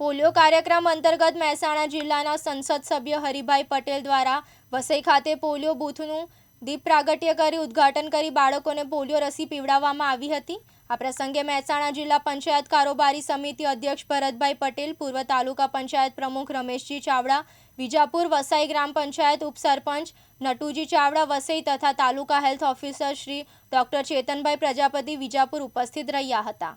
Polio કાર્યક્રમ અંતર્ગત મહેસાણા જિલ્લાના સંસદ સભ્ય હરિભાઈ પટેલ દ્વારા વસઈ ખાતે પોલિયો બૂથનું દીપ પ્રાગટ્ય કરી ઉદ્ઘાટન કરી બાળકોને પોલિયો રસી પીવડાવવામાં આવી હતી. આ પ્રસંગે મહેસાણા જિલ્લા પંચાયત કારોબારી સમિતિ અધ્યક્ષ ભરતભાઈ પટેલ, પૂર્વ તાલુકા પંચાયત પ્રમુખ રમેશજી ચાવડા, વિજાપુર વસાઈ ગ્રામ પંચાયત ઉપસરપંચ નટુજી ચાવડા વસઈ તથા taluka health officer Shri doctor Chetanbhai Prajapati Vijapur ઉપસ્થિત રહ્યા હતા.